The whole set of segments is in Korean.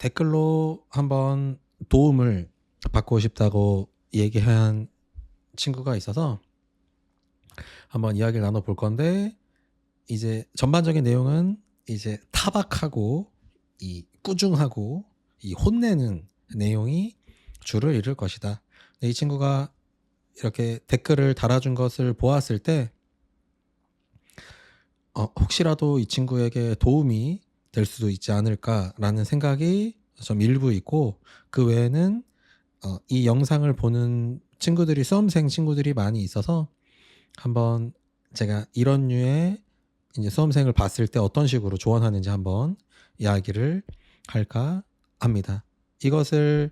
댓글로 한번 도움을 받고 싶다고 얘기한 친구가 있어서 한번 이야기를 나눠 볼 건데 이제 전반적인 내용은 이제 타박하고 이 꾸중하고 이 혼내는 내용이 주를 이룰 것이다. 이 친구가 이렇게 댓글을 달아준 것을 보았을 때 어, 혹시라도 이 친구에게 도움이 될 수도 있지 않을까라는 생각이 좀 일부 있고 그 외에는 어, 이 영상을 보는 친구들이 수험생 친구들이 많이 있어서 한번 제가 이런 류의 이제 수험생을 봤을 때 어떤 식으로 조언하는지 한번 이야기를 할까 합니다. 이것을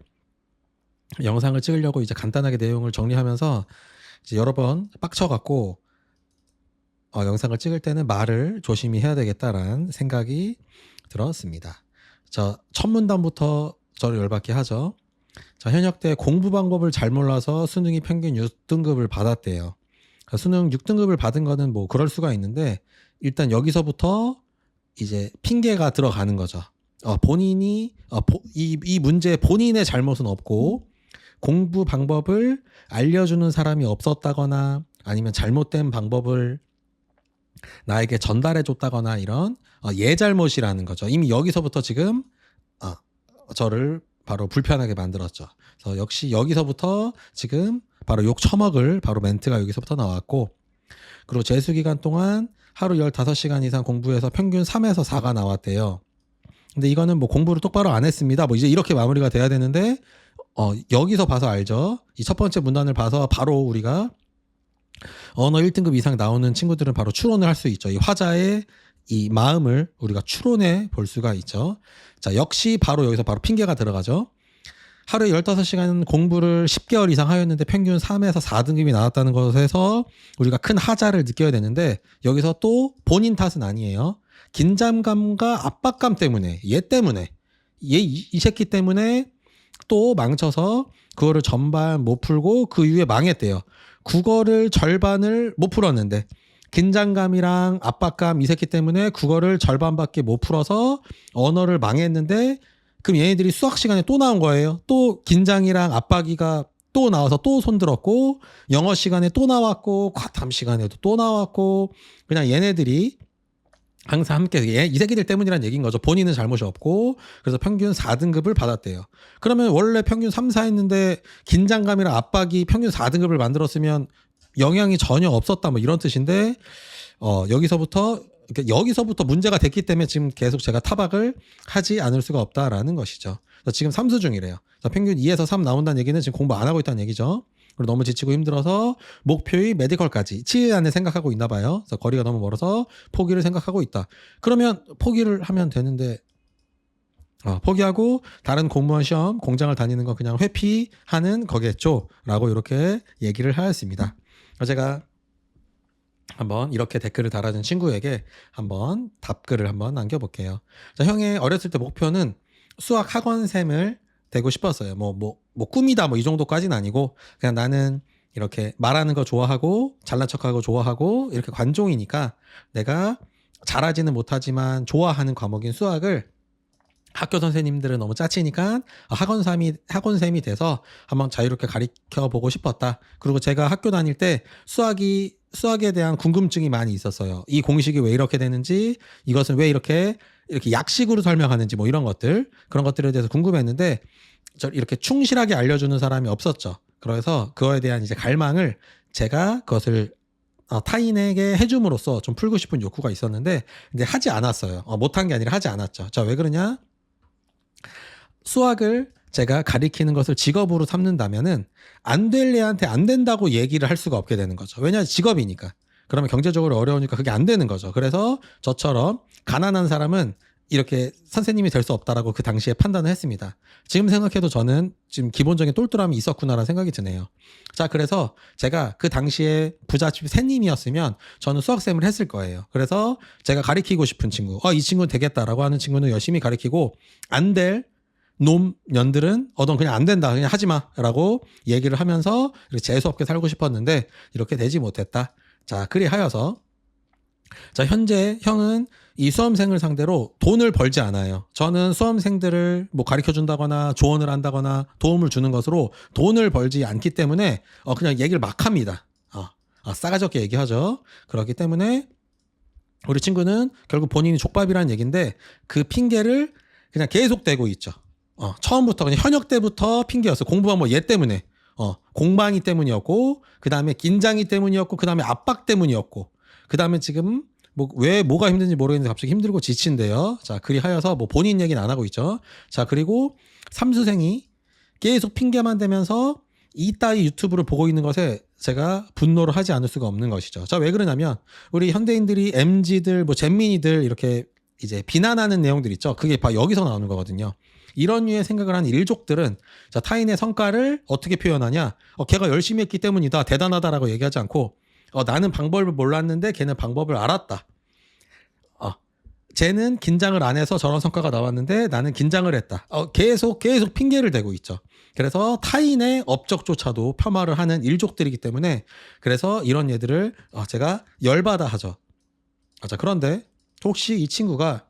영상을 찍으려고 이제 간단하게 내용을 정리하면서 이제 여러 번 빡쳐갖고 어, 영상을 찍을 때는 말을 조심히 해야 되겠다라는 생각이 들었습니다. 자, 첫 문단부터 저를 열받게 하죠. 자, 현역 때 공부 방법을 잘 몰라서 수능이 평균 6등급을 받았대요. 그러니까 수능 6등급을 받은 거는 뭐 그럴 수가 있는데 일단 여기서부터 이제 핑계가 들어가는 거죠. 어, 본인이 어, 보, 이, 이 문제 본인의 잘못은 없고 공부 방법을 알려주는 사람이 없었다거나 아니면 잘못된 방법을 나에게 전달해 줬다거나 이런 어, 얘 잘못이라는 거죠. 이미 여기서부터 지금 어, 저를 바로 불편하게 만들었죠. 그래서 역시 여기서부터 지금 바로 욕 처먹을 바로 멘트가 여기서부터 나왔고 그리고 재수 기간 동안 하루 15시간 이상 공부해서 평균 3에서 4가 나왔대요. 근데 이거는 뭐 공부를 똑바로 안 했습니다. 뭐 이제 이렇게 마무리가 돼야 되는데 어, 여기서 봐서 알죠. 이 첫 번째 문단을 봐서 바로 우리가 언어 1등급 이상 나오는 친구들은 바로 추론을 할 수 있죠. 이 화자의 이 마음을 우리가 추론해 볼 수가 있죠. 자, 역시 바로 여기서 바로 핑계가 들어가죠. 하루에 15시간 공부를 10개월 이상 하였는데 평균 3에서 4등급이 나왔다는 것에서 우리가 큰 하자를 느껴야 되는데 여기서 또 본인 탓은 아니에요. 긴장감과 압박감 때문에 얘 때문에 얘 이 새끼 때문에 또 망쳐서 그거를 전반 못 풀고 그 이후에 망했대요. 국어를 절반을 못 풀었는데 긴장감이랑 압박감 이 새끼 때문에 국어를 절반밖에 못 풀어서 언어를 망했는데 그럼 얘네들이 수학 시간에 또 나온 거예요. 또 긴장이랑 압박이가 또 나와서 또 손들었고 영어 시간에 또 나왔고 과탐 시간에도 또 나왔고 그냥 얘네들이 항상 함께 얘, 이 새끼들 때문이란 얘기인 거죠. 본인은 잘못이 없고 그래서 평균 4등급을 받았대요. 그러면 원래 평균 3, 4했는데 긴장감이랑 압박이 평균 4등급을 만들었으면 영향이 전혀 없었다 뭐 이런 뜻인데 어 여기서부터 그러니까 여기서부터 문제가 됐기 때문에 지금 계속 제가 타박을 하지 않을 수가 없다라는 것이죠. 지금 삼수 중이래요. 평균 2에서 3 나온다는 얘기는 지금 공부 안 하고 있다는 얘기죠. 그리고 너무 지치고 힘들어서 목표의 메디컬까지 치의 안에 생각하고 있나 봐요. 그래서 거리가 너무 멀어서 포기를 생각하고 있다. 그러면 포기를 하면 되는데 어, 포기하고 다른 공무원 시험 공장을 다니는 거 그냥 회피하는 거겠죠라고 이렇게 얘기를 하였습니다. 제가 한번 이렇게 댓글을 달아준 친구에게 한번 답글을 한번 남겨볼게요. 자, 형의 어렸을 때 목표는 수학 학원쌤을 되고 싶었어요. 뭐, 뭐, 뭐, 꿈이다, 뭐, 이 정도까지는 아니고, 그냥 나는 이렇게 말하는 거 좋아하고, 잘난 척하고 좋아하고, 이렇게 관종이니까 내가 잘하지는 못하지만 좋아하는 과목인 수학을 학교 선생님들은 너무 짜치니까 학원쌤이 학원쌤이 돼서 한번 자유롭게 가르쳐 보고 싶었다. 그리고 제가 학교 다닐 때 수학이 수학에 대한 궁금증이 많이 있었어요. 이 공식이 왜 이렇게 되는지, 이것은 왜 이렇게 이렇게 약식으로 설명하는지 뭐 이런 것들 그런 것들에 대해서 궁금했는데 저 이렇게 충실하게 알려주는 사람이 없었죠. 그래서 그거에 대한 이제 갈망을 제가 그것을 어, 타인에게 해줌으로써 좀 풀고 싶은 욕구가 있었는데 근데 하지 않았어요. 어, 못한 게 아니라 하지 않았죠. 자 왜 그러냐? 수학을 제가 가리키는 것을 직업으로 삼는다면은 안 될 애한테 안 된다고 얘기를 할 수가 없게 되는 거죠. 왜냐 직업이니까. 그러면 경제적으로 어려우니까 그게 안 되는 거죠. 그래서 저처럼 가난한 사람은 이렇게 선생님이 될 수 없다라고 그 당시에 판단을 했습니다. 지금 생각해도 저는 지금 기본적인 똘똘함이 있었구나라는 생각이 드네요. 자, 그래서 제가 그 당시에 부잣집 새님이었으면 저는 수학쌤을 했을 거예요. 그래서 제가 가리키고 싶은 친구, 어, 이 친구는 되겠다라고 하는 친구는 열심히 가리키고 안 될 놈 년들은 어 넌 그냥 안 된다 그냥 하지 마 라고 얘기를 하면서 재수 없게 살고 싶었는데 이렇게 되지 못했다. 자 그리하여서 자 현재 형은 이 수험생을 상대로 돈을 벌지 않아요. 저는 수험생들을 뭐 가르쳐 준다거나 조언을 한다거나 도움을 주는 것으로 돈을 벌지 않기 때문에 어 그냥 얘기를 막 합니다. 어, 아, 싸가지 없게 얘기하죠. 그렇기 때문에 우리 친구는 결국 본인이 족밥이라는 얘기인데 그 핑계를 그냥 계속 대고 있죠. 어, 처음부터 그냥 현역 때부터 핑계였어. 공부한 뭐얘 때문에. 어, 공방이 때문이었고, 그 다음에 긴장이 때문이었고, 그 다음에 압박 때문이었고, 그 다음에 지금 뭐 왜 뭐가 힘든지 모르겠는데 갑자기 힘들고 지친대요. 자, 그리하여서 뭐 본인 얘기는 안 하고 있죠. 자, 그리고 삼수생이 계속 핑계만 대면서 이따위 유튜브를 보고 있는 것에 제가 분노를 하지 않을 수가 없는 것이죠. 자, 왜 그러냐면 우리 현대인들이 MZ들, 뭐 잼민이들 이렇게 이제 비난하는 내용들 있죠. 그게 바 여기서 나오는 거거든요. 이런 류의 생각을 하는 일족들은 자, 타인의 성과를 어떻게 표현하냐? 어, 걔가 열심히 했기 때문이다. 대단하다라고 얘기하지 않고 어, 나는 방법을 몰랐는데 걔는 방법을 알았다. 어, 쟤는 긴장을 안 해서 저런 성과가 나왔는데 나는 긴장을 했다. 어, 계속 계속 핑계를 대고 있죠. 그래서 타인의 업적조차도 폄하를 하는 일족들이기 때문에 그래서 이런 얘들을 어, 제가 열받아 하죠. 아, 자, 그런데 혹시 이 친구가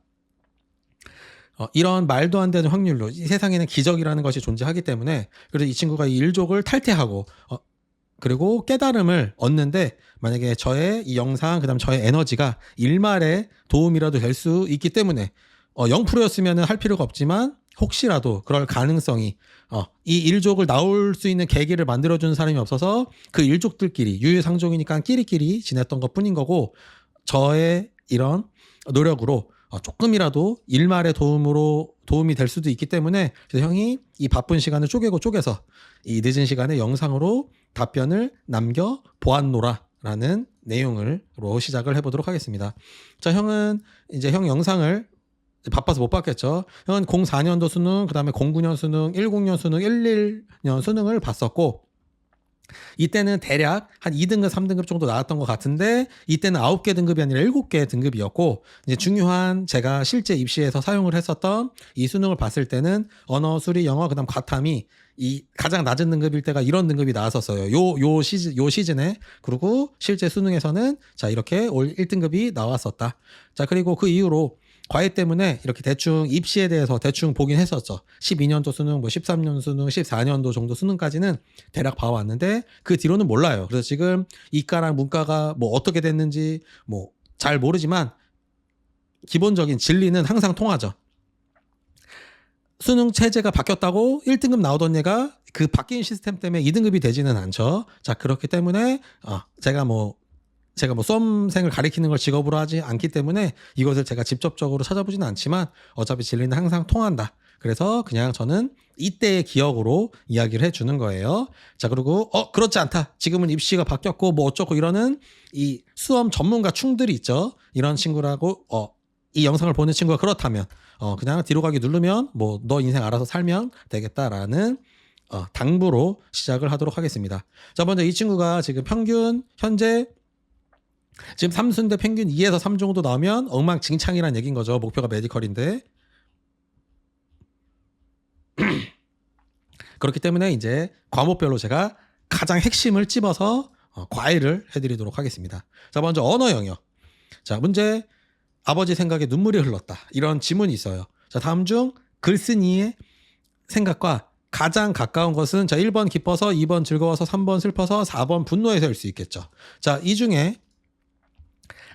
어, 이런 말도 안 되는 확률로 이 세상에는 기적이라는 것이 존재하기 때문에 그래서 이 친구가 이 일족을 탈퇴하고 어, 그리고 깨달음을 얻는데 만약에 저의 이 영상 그다음 저의 에너지가 일말의 도움이라도 될 수 있기 때문에 어, 0%였으면 할 필요가 없지만 혹시라도 그럴 가능성이 어, 이 일족을 나올 수 있는 계기를 만들어주는 사람이 없어서 그 일족들끼리 유유상종이니까 끼리끼리 지냈던 것 뿐인 거고 저의 이런 노력으로 어, 조금이라도 일말의 도움으로 도움이 될 수도 있기 때문에 형이 이 바쁜 시간을 쪼개고 쪼개서 이 늦은 시간에 영상으로 답변을 남겨 보았노라라는 내용으로 시작을 해보도록 하겠습니다. 자, 형은 이제 형 영상을 바빠서 못 봤겠죠. 형은 04년도 수능, 그 다음에 09년 수능, 10년 수능, 11년 수능을 봤었고, 이때는 대략 한 2등급, 3등급 정도 나왔던 것 같은데 이때는 9개 등급이 아니라 7개 등급이었고 이제 중요한 제가 실제 입시에서 사용을 했었던 이 수능을 봤을 때는 언어, 수리, 영어, 그다음 과탐이 이 가장 낮은 등급일 때가 이런 등급이 나왔었어요. 요 요 시즌 요 시즌에 그리고 실제 수능에서는 자 이렇게 올 1등급이 나왔었다. 자 그리고 그 이후로 과외 때문에 이렇게 대충 입시에 대해서 대충 보긴 했었죠. 12년도 수능, 뭐 13년 수능, 14년도 정도 수능까지는 대략 봐왔는데 그 뒤로는 몰라요. 그래서 지금 이과랑 문과가 뭐 어떻게 됐는지 뭐 잘 모르지만 기본적인 진리는 항상 통하죠. 수능 체제가 바뀌었다고 1등급 나오던 얘가 그 바뀐 시스템 때문에 2등급이 되지는 않죠. 자, 그렇기 때문에 어, 제가 뭐 제가 뭐 수험생을 가리키는 걸 직업으로 하지 않기 때문에 이것을 제가 직접적으로 찾아보지는 않지만 어차피 진리는 항상 통한다. 그래서 그냥 저는 이때의 기억으로 이야기를 해주는 거예요. 자, 그리고, 어, 그렇지 않다. 지금은 입시가 바뀌었고, 뭐 어쩌고 이러는 이 수험 전문가 충들이 있죠. 이런 친구라고, 어, 이 영상을 보는 친구가 그렇다면, 어, 그냥 뒤로 가기 누르면, 뭐, 너 인생 알아서 살면 되겠다라는 어, 당부로 시작을 하도록 하겠습니다. 자, 먼저 이 친구가 지금 평균, 현재 지금 3순대 평균 2에서 3 정도 나오면 엉망진창이란 얘기인 거죠. 목표가 메디컬인데. 그렇기 때문에 이제 과목별로 제가 가장 핵심을 찝어서 어, 과외를 해드리도록 하겠습니다. 자, 먼저 언어 영역. 자, 문제. 아버지 생각에 눈물이 흘렀다. 이런 지문이 있어요. 자, 다음 중 글쓴이의 생각과 가장 가까운 것은 자, 1번 기뻐서, 2번 즐거워서, 3번 슬퍼서, 4번 분노해서일 수 있겠죠. 자, 이 중에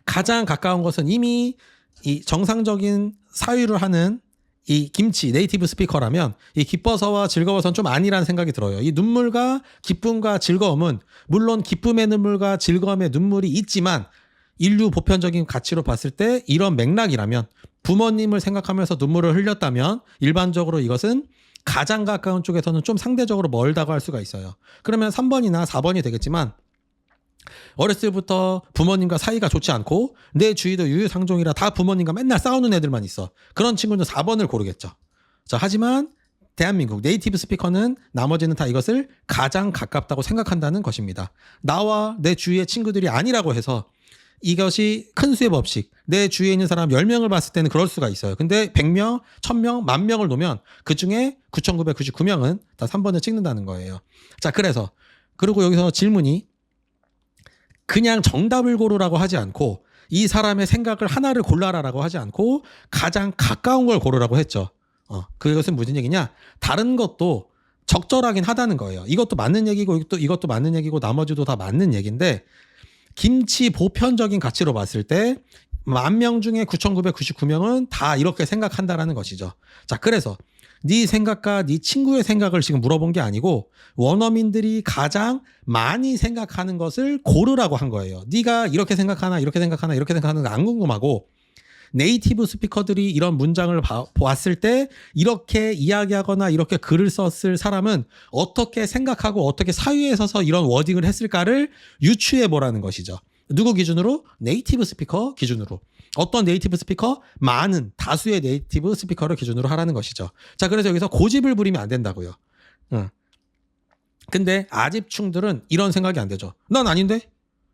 가장 가까운 것은 이미 이 정상적인 사유를 하는 이 김치 네이티브 스피커라면 이 기뻐서와 즐거워서는 좀 아니라는 생각이 들어요. 이 눈물과 기쁨과 즐거움은 물론 기쁨의 눈물과 즐거움의 눈물이 있지만 인류 보편적인 가치로 봤을 때 이런 맥락이라면 부모님을 생각하면서 눈물을 흘렸다면 일반적으로 이것은 가장 가까운 쪽에서는 좀 상대적으로 멀다고 할 수가 있어요. 그러면 3번이나 4번이 되겠지만 어렸을 때부터 부모님과 사이가 좋지 않고 내 주위도 유유상종이라 다 부모님과 맨날 싸우는 애들만 있어. 그런 친구는 4번을 고르겠죠. 자, 하지만 대한민국 네이티브 스피커는 나머지는 다 이것을 가장 가깝다고 생각한다는 것입니다. 나와 내 주위의 친구들이 아니라고 해서 이것이 큰 수의 법칙. 내 주위에 있는 사람 10명을 봤을 때는 그럴 수가 있어요. 근데 100명, 1000명, 만 명을 놓으면 그 중에 9999명은 다 3번을 찍는다는 거예요. 자, 그래서 그리고 여기서 질문이 그냥 정답을 고르라고 하지 않고 이 사람의 생각을 하나를 골라라라고 하지 않고 가장 가까운 걸 고르라고 했죠. 어, 그것은 무슨 얘기냐? 다른 것도 적절하긴 하다는 거예요. 이것도 맞는 얘기고 이것도 이것도 맞는 얘기고 나머지도 다 맞는 얘기인데 김치 보편적인 가치로 봤을 때 만 명 중에 9,999명은 다 이렇게 생각한다라는 것이죠. 자, 그래서 네 생각과 네 친구의 생각을 지금 물어본 게 아니고 원어민들이 가장 많이 생각하는 것을 고르라고 한 거예요. 네가 이렇게 생각하나 이렇게 생각하나 이렇게 생각하는 거안 궁금하고 네이티브 스피커들이 이런 문장을 봐- 보았을 때 이렇게 이야기하거나 이렇게 글을 썼을 사람은 어떻게 생각하고 어떻게 사유에 서서 이런 워딩을 했을까를 유추해 보라는 것이죠. 누구 기준으로? 네이티브 스피커 기준으로. 어떤 네이티브 스피커? 많은 다수의 네이티브 스피커를 기준으로 하라는 것이죠. 자, 그래서 여기서 고집을 부리면 안 된다고요. 응. 근데 아집충들은 이런 생각이 안 되죠. 난 아닌데?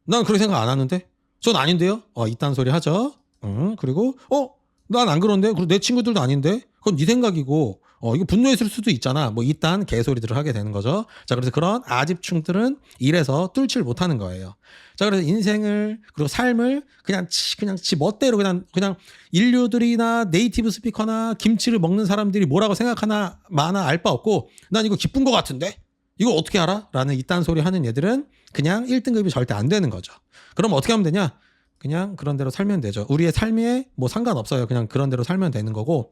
난 그렇게 생각 안 하는데? 전 아닌데요? 어, 이딴 소리 하죠. 응, 그리고, 어, 난 안 그런데? 그리고 내 친구들도 아닌데? 그건 네 생각이고, 어, 이거 분노했을 수도 있잖아. 뭐, 이딴 개소리들을 하게 되는 거죠. 자, 그래서 그런 아집충들은 이래서 뚫질 못하는 거예요. 자, 그래서 인생을, 그리고 삶을 그냥, 지, 그냥 지 멋대로 그냥, 그냥 인류들이나 네이티브 스피커나 김치를 먹는 사람들이 뭐라고 생각하나, 마나 알 바 없고, 난 이거 기쁜 것 같은데? 이걸 어떻게 알아? 라는 이딴 소리 하는 얘들은 그냥 1등급이 절대 안 되는 거죠. 그럼 어떻게 하면 되냐? 그냥 그런 대로 살면 되죠. 우리의 삶에 뭐 상관없어요. 그냥 그런 대로 살면 되는 거고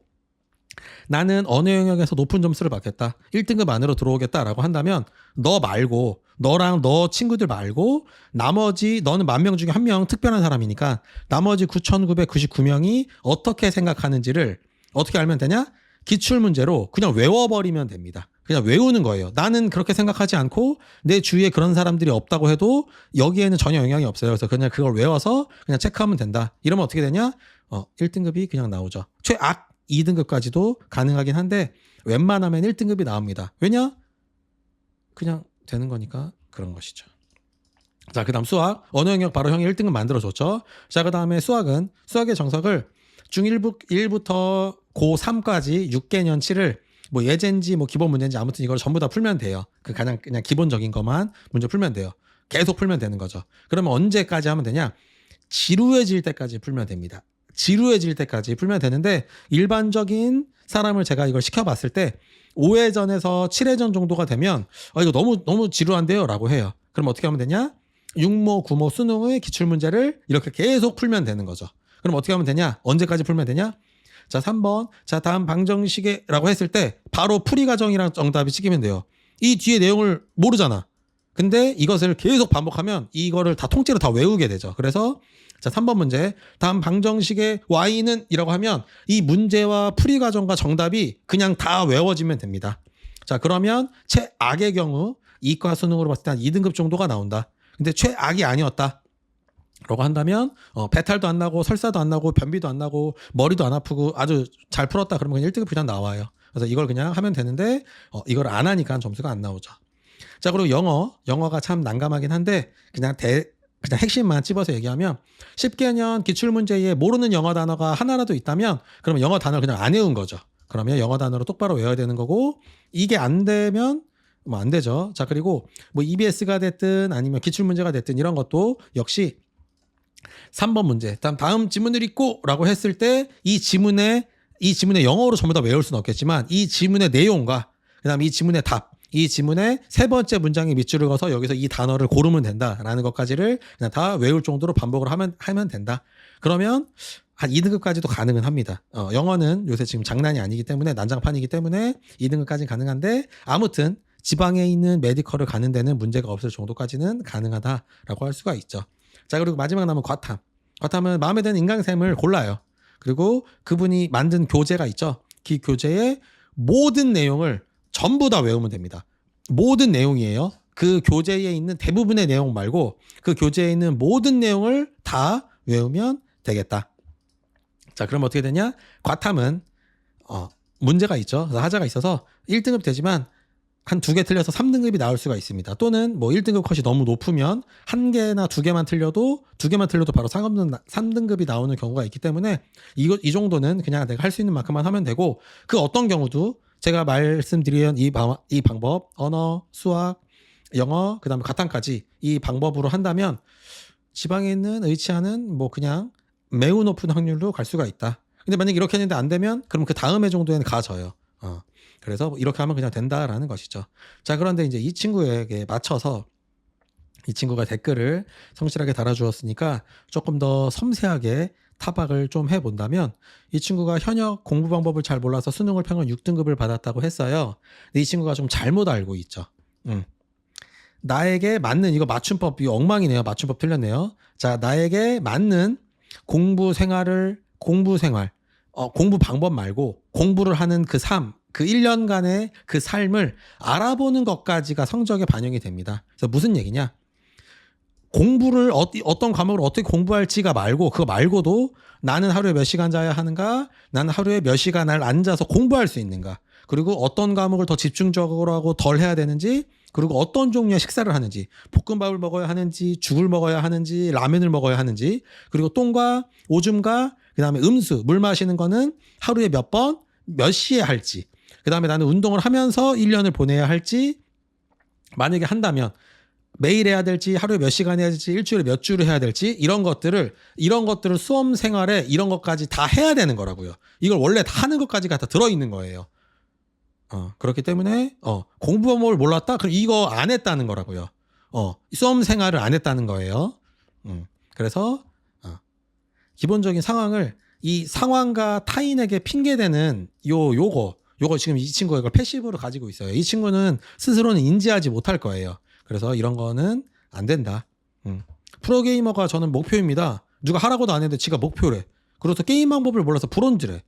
나는 어느 영역에서 높은 점수를 받겠다. 1등급 안으로 들어오겠다라고 한다면 너 말고 너랑 너 친구들 말고 나머지 너는 만 명 중에 한 명 특별한 사람이니까 나머지 9,999명이 어떻게 생각하는지를 어떻게 알면 되냐? 기출 문제로 그냥 외워버리면 됩니다. 그냥 외우는 거예요. 나는 그렇게 생각하지 않고 내 주위에 그런 사람들이 없다고 해도 여기에는 전혀 영향이 없어요. 그래서 그냥 그걸 외워서 그냥 체크하면 된다. 이러면 어떻게 되냐? 어, 1등급이 그냥 나오죠. 최악 2등급까지도 가능하긴 한데 웬만하면 1등급이 나옵니다. 왜냐? 그냥 되는 거니까 그런 것이죠. 자, 그 다음 수학. 언어 영역 바로 형이 1등급 만들어 줬죠. 자, 그 다음에 수학은 수학의 정석을 중1부 1부 터 고3까지 6개년치를 뭐 예제인지 뭐 기본 문제인지 아무튼 이걸 전부 다 풀면 돼요. 그 가장 그냥 기본적인 것만 문제 풀면 돼요. 계속 풀면 되는 거죠. 그러면 언제까지 하면 되냐? 지루해질 때까지 풀면 됩니다. 지루해질 때까지 풀면 되는데 일반적인 사람을 제가 이걸 시켜봤을 때 5회전에서 7회전 정도가 되면 아 이거 너무 너무 지루한데요라고 해요. 그럼 어떻게 하면 되냐? 육모, 구모, 수능의 기출 문제를 이렇게 계속 풀면 되는 거죠. 그럼 어떻게 하면 되냐? 언제까지 풀면 되냐? 자, 3번. 자, 다음 방정식에라고 했을 때 바로 풀이 과정이랑 정답이 찍히면 돼요. 이 뒤에 내용을 모르잖아. 근데 이것을 계속 반복하면 이거를 다 통째로 다 외우게 되죠. 그래서 자, 3번 문제. 다음 방정식의 y는 이라고 하면 이 문제와 풀이 과정과 정답이 그냥 다 외워지면 됩니다. 자, 그러면 최악의 경우 이과 수능으로 봤을 때 한 2등급 정도가 나온다. 근데 최악이 아니었다. 라고 한다면 어, 배탈도 안 나고 설사도 안 나고 변비도 안 나고 머리도 안 아프고 아주 잘 풀었다 그러면 그냥 1등급 그냥 나와요. 그래서 이걸 그냥 하면 되는데 어, 이걸 안 하니까 점수가 안 나오죠. 자 그리고 영어 영어가 참 난감하긴 한데 그냥 대 그냥 핵심만 찝어서 얘기하면 10개년 기출 문제에 모르는 영어 단어가 하나라도 있다면 그러면 영어 단어를 그냥 안 외운 거죠. 그러면 영어 단어로 똑바로 외워야 되는 거고 이게 안 되면 뭐 안 되죠. 자 그리고 뭐 EBS가 됐든 아니면 기출 문제가 됐든 이런 것도 역시 3번 문제. 다음 다음 지문을 읽고라고 했을 때 이 지문에 이 지문의 영어로 전부 다 외울 수는 없겠지만 이 지문의 내용과 그다음 이 지문의 답, 이 지문의 세 번째 문장에 밑줄을 그어서 여기서 이 단어를 고르면 된다라는 것까지를 그냥 다 외울 정도로 반복을 하면 하면 된다. 그러면 한 2등급까지도 가능은 합니다. 어, 영어는 요새 지금 장난이 아니기 때문에 난장판이기 때문에 2등급까지 가능한데 아무튼 지방에 있는 메디컬을 가는 데는 문제가 없을 정도까지는 가능하다라고 할 수가 있죠. 자 그리고 마지막 남은 과탐. 과탐은 마음에 드는 인강쌤을 골라요. 그리고 그분이 만든 교재가 있죠. 그 교재의 모든 내용을 전부 다 외우면 됩니다. 모든 내용이에요. 그 교재에 있는 대부분의 내용 말고 그 교재에 있는 모든 내용을 다 외우면 되겠다. 자, 그럼 어떻게 되냐? 과탐은 어, 문제가 있죠. 하자가 있어서 1등급 되지만 한 두 개 틀려서 3등급이 나올 수가 있습니다. 또는 뭐 1등급 컷이 너무 높으면 한 개나 두 개만 틀려도 두 개만 틀려도 바로 상없는 3등급이 나오는 경우가 있기 때문에 이거 이 정도는 그냥 내가 할 수 있는 만큼만 하면 되고 그 어떤 경우도 제가 말씀드린 이, 방, 이 방법 언어, 수학, 영어, 그 다음에 가탕까지 이 방법으로 한다면 지방에 있는 의치하는 뭐 그냥 매우 높은 확률로 갈 수가 있다. 근데 만약에 이렇게 했는데 안 되면 그럼 그 다음에 정도에는 가져요. 어. 그래서 이렇게 하면 그냥 된다라는 것이죠. 자, 그런데 이제 이 친구에게 맞춰서 이 친구가 댓글을 성실하게 달아주었으니까 조금 더 섬세하게 타박을 좀 해본다면 이 친구가 현역 공부 방법을 잘 몰라서 수능을 평균 6등급을 받았다고 했어요. 근데 이 친구가 좀 잘못 알고 있죠. 음. 나에게 맞는 이거 맞춤법 이거 엉망이네요. 맞춤법 틀렸네요. 자, 나에게 맞는 공부 생활을 공부 생활 어, 공부 방법 말고 공부를 하는 그 삶, 그 1년간의 그 삶을 알아보는 것까지가 성적에 반영이 됩니다. 그래서 무슨 얘기냐? 공부를 어디, 어떤 과목을 어떻게 공부할지가 말고 그거 말고도 나는 하루에 몇 시간 자야 하는가? 나는 하루에 몇 시간을 앉아서 공부할 수 있는가? 그리고 어떤 과목을 더 집중적으로 하고 덜 해야 되는지 그리고 어떤 종류의 식사를 하는지 볶음밥을 먹어야 하는지 죽을 먹어야 하는지 라면을 먹어야 하는지 그리고 똥과 오줌과 그다음에 음수 물 마시는 거는 하루에 몇 번 몇 시에 할지 그다음에 나는 운동을 하면서 1년을 보내야 할지 만약에 한다면 매일 해야 될지 하루에 몇 시간 해야 될지 일주일에 몇 주를 해야 될지 이런 것들을 이런 것들을 수험 생활에 이런 것까지 다 해야 되는 거라고요. 이걸 원래 다 하는 것까지가 다 들어 있는 거예요. 어, 그렇기 때문에 어, 공부 방법을 몰랐다? 그럼 이거 안 했다는 거라고요. 어, 수험 생활을 안 했다는 거예요. 음, 그래서 어, 기본적인 상황을 이 상황과 타인에게 핑계대는 요 요거 요거 지금 이 친구가 이걸 패시브로 가지고 있어요. 이 친구는 스스로는 인지하지 못할 거예요. 그래서 이런 거는 안 된다. 음. 프로게이머가 저는 목표입니다. 누가 하라고도 안 했는데 지가 목표래. 그래서 게임 방법을 몰라서 불온지래.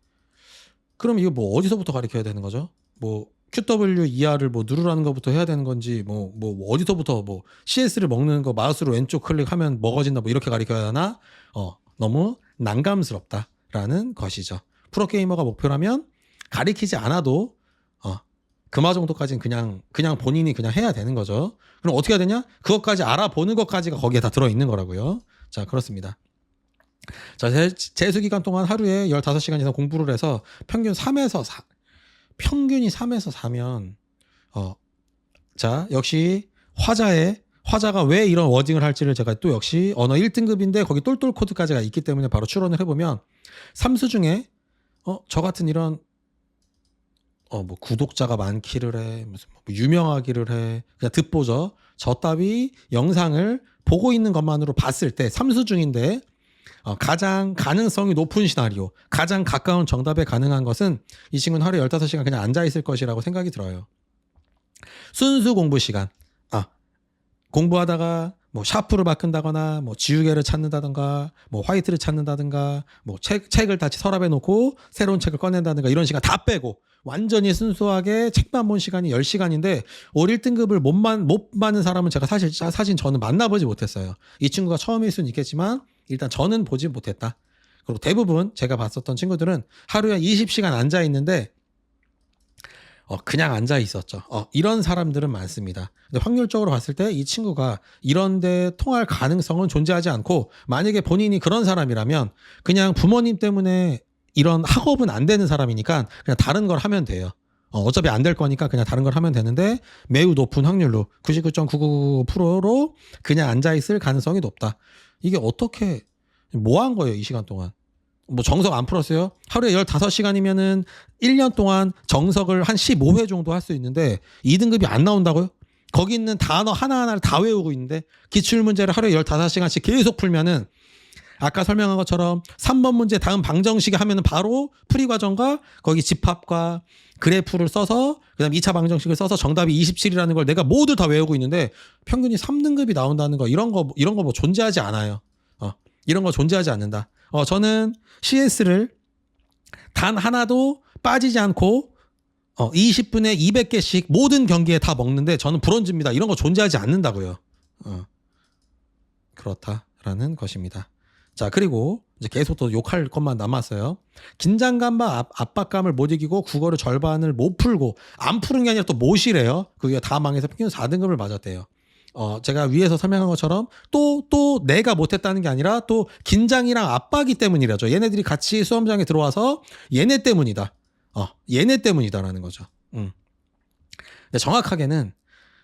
그럼 이거 뭐 어디서부터 가르쳐야 되는 거죠? 뭐 QW ER을 뭐 누르라는 것부터 해야 되는 건지 뭐뭐 어디서부터 뭐 CS를 먹는 거 마우스로 왼쪽 클릭하면 먹어진다 뭐 이렇게 가르쳐야 하나? 어 너무 난감스럽다라는 것이죠. 프로게이머가 목표라면 가리키지 않아도 어 그마 정도까지는 그냥 그냥 본인이 그냥 해야 되는 거죠. 그럼 어떻게 해야 되냐? 그것까지 알아보는 것까지가 거기에 다 들어 있는 거라고요. 자, 그렇습니다. 자, 재- 재수 기간 동안 하루에 15시간 이상 공부를 해서 평균 3에서 4 평균이 3에서 4면 어 자, 역시 화자의 화자가 왜 이런 워딩을 할지를 제가 또 역시 언어 1등급인데 거기 똘똘 코드까지가 있기 때문에 바로 추론을 해보면 삼수 중에 어 저 같은 이런 어 뭐 구독자가 많기를 해 무슨 뭐 유명하기를 해. 그냥 듣보죠. 저 따위 영상을 보고 있는 것만으로 봤을 때 삼수 중인데 어, 가장 가능성이 높은 시나리오 가장 가까운 정답에 가능한 것은 이 친구는 하루에 15시간 그냥 앉아 있을 것이라고 생각이 들어요. 순수 공부 시간. 아 공부하다가 뭐 샤프를 바꾼다거나 뭐 지우개를 찾는다든가 뭐 화이트를 찾는다든가 뭐 책, 책을 다시 서랍에 놓고 새로운 책을 꺼낸다든가 이런 시간 다 빼고 완전히 순수하게 책만 본 시간이 10시간인데 올 1등급을 못, 만, 못 받는 사람은 제가 사실 사실 저는 만나보지 못했어요. 이 친구가 처음일 수는 있겠지만 일단 저는 보지 못했다. 그리고 대부분 제가 봤었던 친구들은 하루에 20시간 앉아 있는데 어, 그냥 앉아 있었죠. 어, 이런 사람들은 많습니다. 근데 확률적으로 봤을 때 이 친구가 이런데 통할 가능성은 존재하지 않고 만약에 본인이 그런 사람이라면 그냥 부모님 때문에 이런 학업은 안 되는 사람이니까 그냥 다른 걸 하면 돼요. 어, 어차피 안 될 거니까 그냥 다른 걸 하면 되는데 매우 높은 확률로 99.999%로 그냥 앉아 있을 가능성이 높다. 이게 어떻게 뭐 한 거예요, 이 시간 동안? 뭐 정석 안 풀었어요? 하루에 15시간이면은 1년 동안 정석을 한 15회 정도 할 수 있는데 2등급이 안 나온다고요? 거기 있는 단어 하나하나를 다 외우고 있는데 기출 문제를 하루에 15시간씩 계속 풀면은 아까 설명한 것처럼 3번 문제 다음 방정식에 하면은 바로 풀이 과정과 거기 집합과 그래프를 써서 그다음 2차 방정식을 써서 정답이 27이라는 걸 내가 모두 다 외우고 있는데 평균이 3등급이 나온다는 거 이런 거 이런 거 뭐 존재하지 않아요. 어. 이런 거 존재하지 않는다. 어 저는 CS를 단 하나도 빠지지 않고 어 20분에 200개씩 모든 경기에 다 먹는데 저는 브론즈입니다. 이런 거 존재하지 않는다고요. 어. 그렇다라는 것입니다. 자, 그리고 이제 계속 또 욕할 것만 남았어요. 긴장감과 압- 압박감을 못 이기고 국어를 절반을 못 풀고 안 푸는 게 아니라 또 못이래요. 그게 다 망해서 평균 4등급을 맞았대요. 어, 제가 위에서 설명한 것처럼 또, 또 내가 못했다는 게 아니라 또 긴장이랑 압박이 때문이라죠. 얘네들이 같이 수험장에 들어와서 얘네 때문이다. 어, 얘네 때문이다라는 거죠. 음. 근데 정확하게는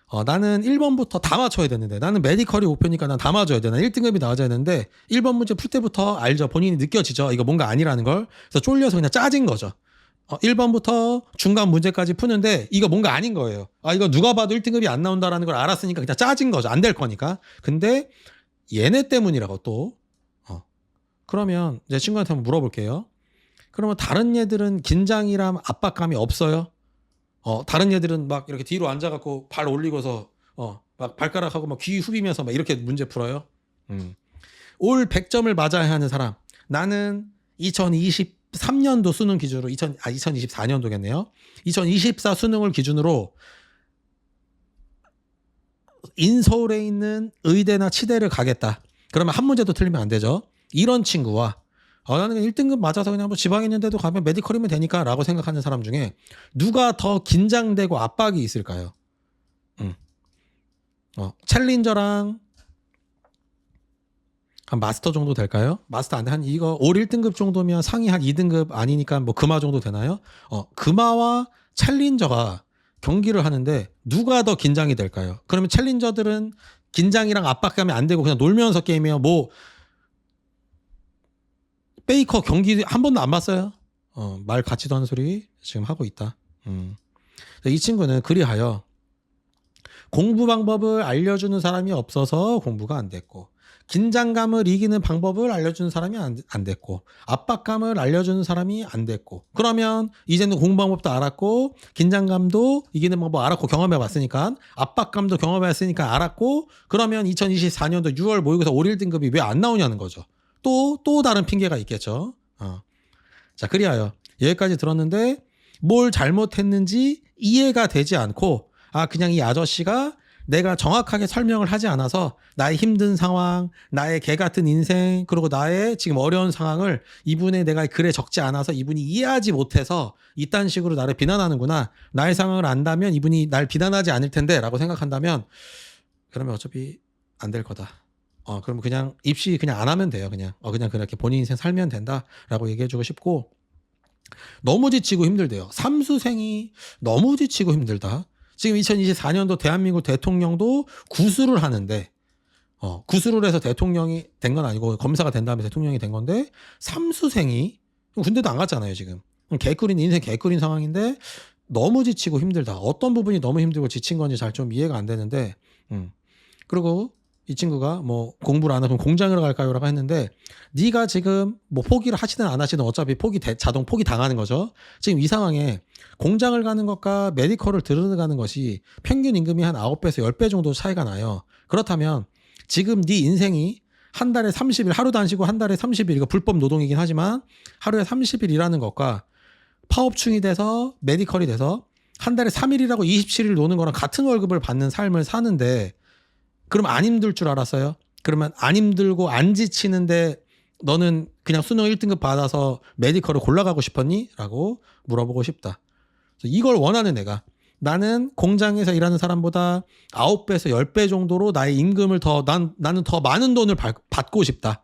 어, 나는 1번부터 다 맞춰야 되는데 나는 메디컬이 목표니까 난 다 맞아야 돼. 난 1등급이 나와줘야 되는데 1번 문제 풀 때부터 알죠. 본인이 느껴지죠. 이거 뭔가 아니라는 걸. 그래서 쫄려서 그냥 짜진 거죠. 어, 1번부터 중간 문제까지 푸는데 이거 뭔가 아닌 거예요. 아 이거 누가 봐도 1등급이 안 나온다라는 걸 알았으니까 그냥 짜진 거죠. 안 될 거니까. 근데 얘네 때문이라고 또. 어. 그러면 제 친구한테 한번 물어볼게요. 그러면 다른 얘들은 긴장이랑 압박감이 없어요? 어, 다른 얘들은 막 이렇게 뒤로 앉아갖고 발 올리고서 어, 막 발가락하고 막 귀 후비면서 막 이렇게 문제 풀어요. 음. 올 100점을 맞아야 하는 사람. 나는 2023년도 수능 기준으로 2000, 아, 2024년도겠네요. 2024 수능을 기준으로 인서울에 있는 의대나 치대를 가겠다. 그러면 한 문제도 틀리면 안 되죠. 이런 친구와 어, 나는 1등급 맞아서 그냥 뭐 지방에 있는데도 가면 메디컬이면 되니까 라고 생각하는 사람 중에 누가 더 긴장되고 압박이 있을까요? 음. 어, 챌린저랑 한 마스터 정도 될까요? 마스터 안 돼. 한 이거 올 1등급 정도면 상위 한 2등급 아니니까 뭐 금화 정도 되나요? 어, 금화와 챌린저가 경기를 하는데 누가 더 긴장이 될까요? 그러면 챌린저들은 긴장이랑 압박감이 안 되고 그냥 놀면서 게임해요. 뭐 베이커 경기 한 번도 안 봤어요. 어, 말 같지도 않은 소리 지금 하고 있다. 음. 이 친구는 그리하여 공부 방법을 알려주는 사람이 없어서 공부가 안 됐고 긴장감을 이기는 방법을 알려주는 사람이 안, 안 됐고 압박감을 알려주는 사람이 안 됐고 그러면 이제는 공부 방법도 알았고 긴장감도 이기는 방법 알았고 경험해 봤으니까 압박감도 경험해 봤으니까 알았고 그러면 2024년도 6월 모의고사 올 1등급이 왜 안 나오냐는 거죠. 또, 또 다른 핑계가 있겠죠. 어. 자, 그리하여 여기까지 들었는데 뭘 잘못했는지 이해가 되지 않고 아, 그냥 이 아저씨가 내가 정확하게 설명을 하지 않아서 나의 힘든 상황, 나의 개 같은 인생, 그리고 나의 지금 어려운 상황을 이분의 내가 글에 적지 않아서 이분이 이해하지 못해서 이딴 식으로 나를 비난하는구나. 나의 상황을 안다면 이분이 날 비난하지 않을 텐데 라고 생각한다면 그러면 어차피 안 될 거다. 어, 그럼 그냥 입시 그냥 안 하면 돼요. 그냥. 어, 그냥 그렇게 본인 인생 살면 된다라고 얘기해주고 싶고 너무 지치고 힘들대요. 삼수생이 너무 지치고 힘들다. 지금 2024년도 대한민국 대통령도 구술을 하는데 어, 구술을 해서 대통령이 된 건 아니고 검사가 된 다음에 대통령이 된 건데 삼수생이 군대도 안 갔잖아요 지금 개꿀인 인생 개꿀인 상황인데 너무 지치고 힘들다 어떤 부분이 너무 힘들고 지친 건지 잘 좀 이해가 안 되는데 음. 그리고 이 친구가 뭐 공부를 안 하고 공장을 갈까요라고 했는데 네가 지금 뭐 포기를 하시든 안 하시든 어차피 포기 대- 자동 포기 당하는 거죠. 지금 이 상황에 공장을 가는 것과 메디컬을 들어가는 것이 평균 임금이 한 9배에서 10배 정도 차이가 나요. 그렇다면 지금 네 인생이 한 달에 30일 하루도 안 쉬고 한 달에 30일 이거 불법 노동이긴 하지만 하루에 30일 일하는 것과 파업충이 돼서 메디컬이 돼서 한 달에 3일이라고 27일 노는 거랑 같은 월급을 받는 삶을 사는데 그럼 안 힘들 줄 알았어요? 그러면 안 힘들고 안 지치는데 너는 그냥 수능 1등급 받아서 메디컬을 골라가고 싶었니? 라고 물어보고 싶다. 이걸 원하는 내가 나는 공장에서 일하는 사람보다 9배에서 10배 정도로 나의 임금을 더 난, 나는 더 많은 돈을 받, 받고 싶다.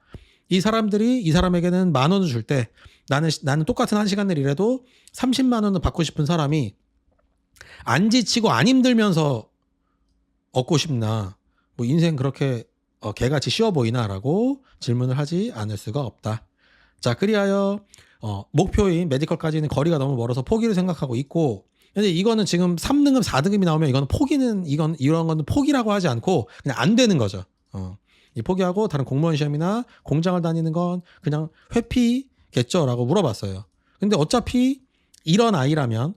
이 사람들이 이 사람에게는 만 원을 줄 때 나는 시- 나는 똑같은 한 시간을 일해도 30만 원을 받고 싶은 사람이 안 지치고 안 힘들면서 얻고 싶나? 뭐 인생 그렇게 어, 개같이 쉬워 보이나라고 질문을 하지 않을 수가 없다. 자, 그리하여 어, 목표인 메디컬까지는 거리가 너무 멀어서 포기를 생각하고 있고 근데 이거는 지금 3등급, 4등급이 나오면 이거는 포기는 이건 이런 거는 포기라고 하지 않고 그냥 안 되는 거죠. 어. 이 포기하고 다른 공무원 시험이나 공장을 다니는 건 그냥 회피겠죠라고 물어봤어요. 근데 어차피 이런 아이라면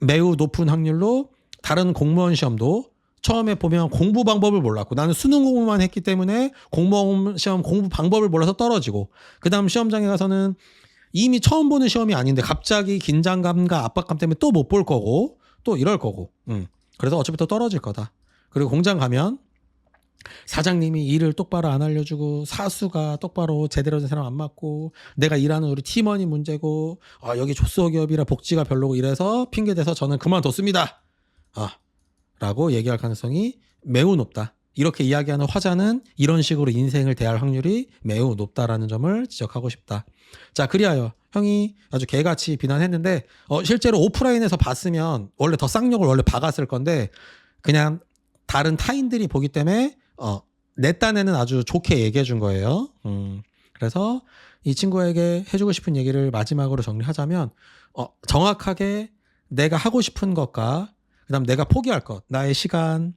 매우 높은 확률로 다른 공무원 시험도 처음에 보면 공부 방법을 몰랐고 나는 수능 공부만 했기 때문에 공무원 시험 공부 방법을 몰라서 떨어지고 그다음 시험장에 가서는 이미 처음 보는 시험이 아닌데 갑자기 긴장감과 압박감 때문에 또 못 볼 거고 또 이럴 거고 음. 그래서 어차피 또 떨어질 거다 그리고 공장 가면 사장님이 일을 똑바로 안 알려주고 사수가 똑바로 제대로 된 사람 안 맞고 내가 일하는 우리 팀원이 문제고 아, 여기 조소기업이라 복지가 별로고 이래서 핑계 대서 저는 그만뒀습니다. 아, 라고 얘기할 가능성이 매우 높다. 이렇게 이야기하는 화자는 이런 식으로 인생을 대할 확률이 매우 높다라는 점을 지적하고 싶다. 자, 그리하여 형이 아주 개같이 비난했는데 어, 실제로 오프라인에서 봤으면 원래 더 쌍욕을 원래 박았을 건데 그냥 다른 타인들이 보기 때문에 어, 내 딴에는 아주 좋게 얘기해 준 거예요. 음, 그래서 이 친구에게 해주고 싶은 얘기를 마지막으로 정리하자면 어, 정확하게 내가 하고 싶은 것과 그다음 내가 포기할 것, 나의 시간,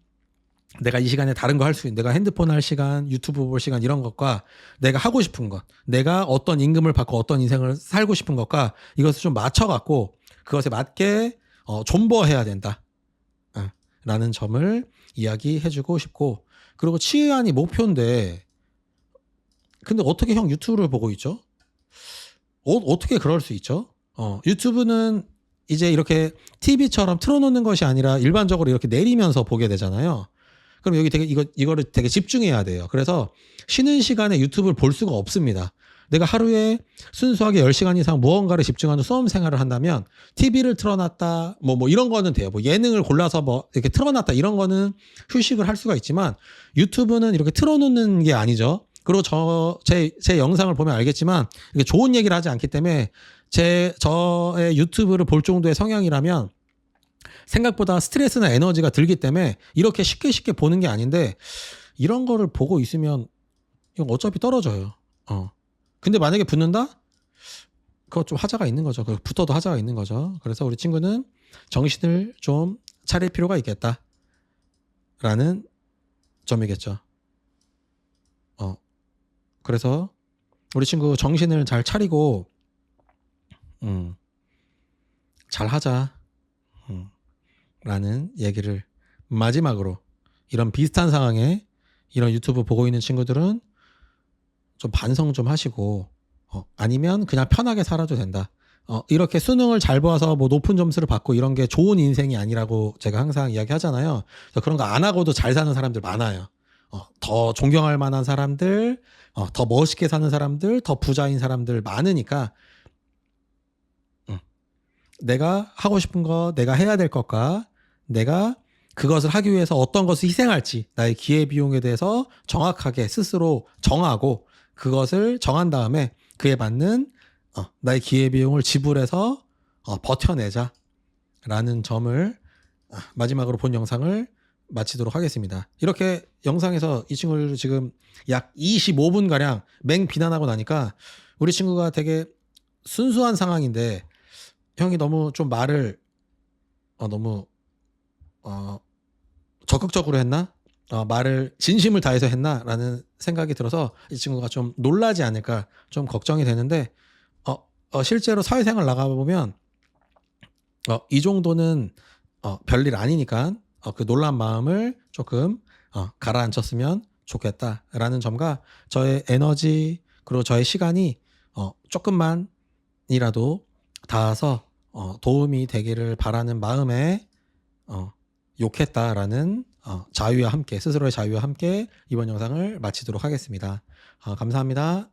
내가 이 시간에 다른 거 할 수 있는, 내가 핸드폰 할 시간, 유튜브 볼 시간 이런 것과 내가 하고 싶은 것, 내가 어떤 임금을 받고 어떤 인생을 살고 싶은 것과 이것을 좀 맞춰 갖고 그것에 맞게 어, 존버해야 된다. 어, 라는 점을 이야기해주고 싶고 그리고 치의안이 목표인데 근데 어떻게 형 유튜브를 보고 있죠? 어, 어떻게 그럴 수 있죠? 어, 유튜브는 이제 이렇게 TV처럼 틀어놓는 것이 아니라 일반적으로 이렇게 내리면서 보게 되잖아요. 그럼 여기 되게 이거 이거를 되게 집중해야 돼요. 그래서 쉬는 시간에 유튜브를 볼 수가 없습니다. 내가 하루에 순수하게 10시간 이상 무언가를 집중하는 수험 생활을 한다면 TV를 틀어놨다 뭐뭐 이런 거는 돼요. 뭐 예능을 골라서 뭐 이렇게 틀어놨다 이런 거는 휴식을 할 수가 있지만 유튜브는 이렇게 틀어놓는 게 아니죠. 그리고 저 제 제 영상을 보면 알겠지만 이게 좋은 얘기를 하지 않기 때문에 제 저의 유튜브를 볼 정도의 성향이라면 생각보다 스트레스나 에너지가 들기 때문에 이렇게 쉽게 쉽게 보는 게 아닌데 이런 거를 보고 있으면 이건 어차피 떨어져요. 어. 근데 만약에 붙는다? 그거 좀 하자가 있는 거죠. 그 붙어도 하자가 있는 거죠. 그래서 우리 친구는 정신을 좀 차릴 필요가 있겠다. 라는 점이겠죠. 어. 그래서 우리 친구 정신을 잘 차리고 음. 잘 하자. 음. 라는 얘기를 마지막으로 이런 비슷한 상황에 이런 유튜브 보고 있는 친구들은 좀 반성 좀 하시고 어, 아니면 그냥 편하게 살아도 된다. 어, 이렇게 수능을 잘 봐서 뭐 높은 점수를 받고 이런 게 좋은 인생이 아니라고 제가 항상 이야기하잖아요. 그런 거 안 하고도 잘 사는 사람들 많아요. 어, 더 존경할 만한 사람들, 어, 더 멋있게 사는 사람들, 더 부자인 사람들 많으니까 음, 내가 하고 싶은 거, 내가 해야 될 것과 내가 그것을 하기 위해서 어떤 것을 희생할지 나의 기회 비용에 대해서 정확하게 스스로 정하고 그것을 정한 다음에 그에 맞는 어, 나의 기회 비용을 지불해서 어, 버텨내자 라는 점을 아, 마지막으로 본 영상을 마치도록 하겠습니다. 이렇게 영상에서 이 친구를 지금 약 25분 가량 맹 비난하고 나니까 우리 친구가 되게 순수한 상황인데 형이 너무 좀 말을 어, 너무 어, 적극적으로 했나? 어, 말을 진심을 다해서 했나라는 생각이 들어서 이 친구가 좀 놀라지 않을까 좀 걱정이 되는데 어, 어, 실제로 사회생활 나가 보면 어, 이 정도는 어, 별일 아니니까 어, 그 놀란 마음을 조금 어, 가라앉혔으면 좋겠다라는 점과 저의 에너지 그리고 저의 시간이 어, 조금만이라도 닿아서 어, 도움이 되기를 바라는 마음에 어, 욕했다라는 어, 자유와 함께 스스로의 자유와 함께 이번 영상을 마치도록 하겠습니다. 어, 감사합니다.